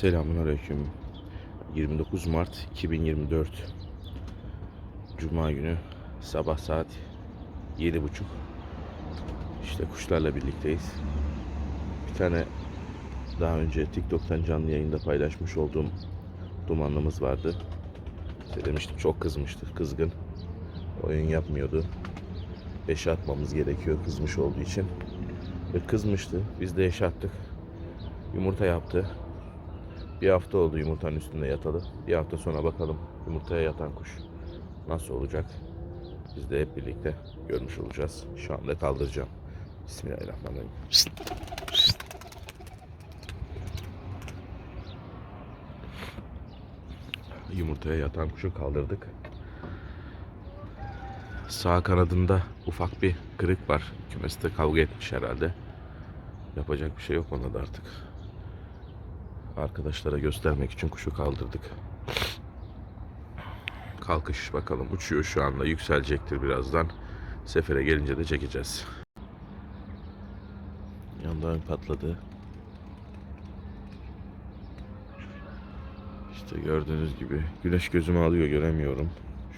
Selamun Aleyküm. 29 Mart 2024 Cuma günü sabah saat 7.30 İşte kuşlarla birlikteyiz. Bir tane daha önce TikTok'tan canlı yayında paylaşmış olduğum dumanlımız vardı. İşte demiştim çok kızmıştı. Kızgın. Oyun yapmıyordu. Eşe atmamız gerekiyor kızmış olduğu için. Ve kızmıştı. Biz de eşe. Yumurta yaptı. Bir hafta oldu yumurtanın üstünde yatalı. Bir hafta sonra bakalım yumurtaya yatan kuş nasıl olacak? Biz de hep birlikte görmüş olacağız. Şu anda kaldıracağım. Bismillahirrahmanirrahim. Yumurtaya yatan kuşu kaldırdık. Sağ kanadında ufak bir kırık var. Kümeste kavga etmiş herhalde. Yapacak bir şey yok ona da artık. Arkadaşlara göstermek için kuşu kaldırdık. Kalkış bakalım uçuyor şu anda yükselecektir birazdan. Sefere gelince de çekeceğiz. Yandan patladı. İşte gördüğünüz gibi güneş gözümü alıyor göremiyorum.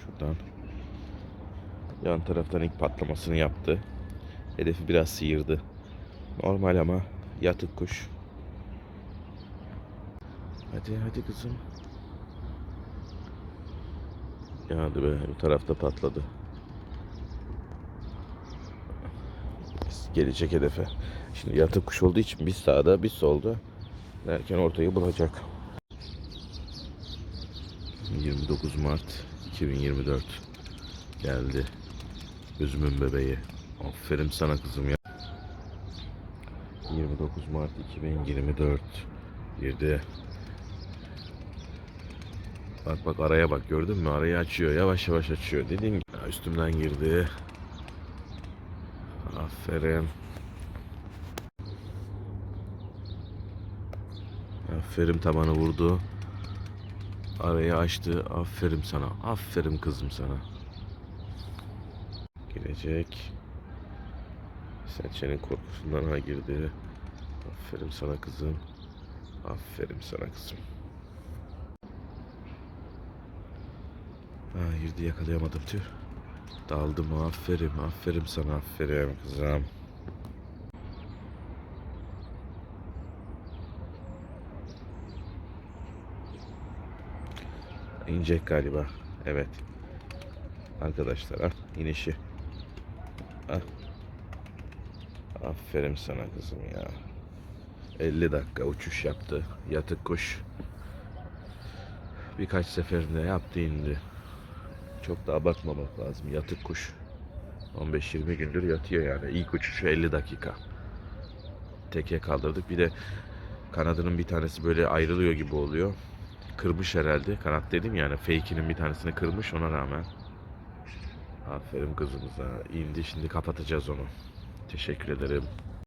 Şuradan. Yan taraftan ilk patlamasını yaptı. Hedefi biraz sıyırdı. Normal ama yatık kuş. Hadi hadi kızım. Ya hadi be bu tarafta patladı. Gelecek hedefe. Şimdi yatık kuş olduğu için biz sağda biz solda derken ortayı bulacak. 29 Mart 2024 geldi. Gözümün bebeği. Aferin sana kızım ya. 29 Mart 2024 girdi. Bak bak araya bak gördün mü? Arayı açıyor. Yavaş yavaş açıyor. Dediğim Ha, üstümden girdi. Aferin. Aferin tabanı vurdu. Arayı açtı. Aferin sana. Aferin kızım sana. Girecek. Serçenin korkusundan ha girdi. Aferin sana kızım. Aferin sana kızım. Ha girdi yakalayamadım tüh. Daldım aferin aferin sana aferin kızım. İnecek galiba. Evet. Arkadaşlar ah inişi. Ah. Aferin sana kızım ya. 50 dakika uçuş yaptı. Yatık kuş. Birkaç seferinde yaptı indi. Çok da abartmamak lazım. Yatık kuş. 15-20 gündür yatıyor yani. İlk uçuşu 50 dakika. Teke kaldırdık. Bir de kanadının bir tanesi böyle ayrılıyor gibi oluyor. Kırmış herhalde. Kanat dedim yani. Fake'inin bir tanesini kırmış ona rağmen. Aferin kızımıza. İndi. Şimdi kapatacağız onu. Teşekkür ederim.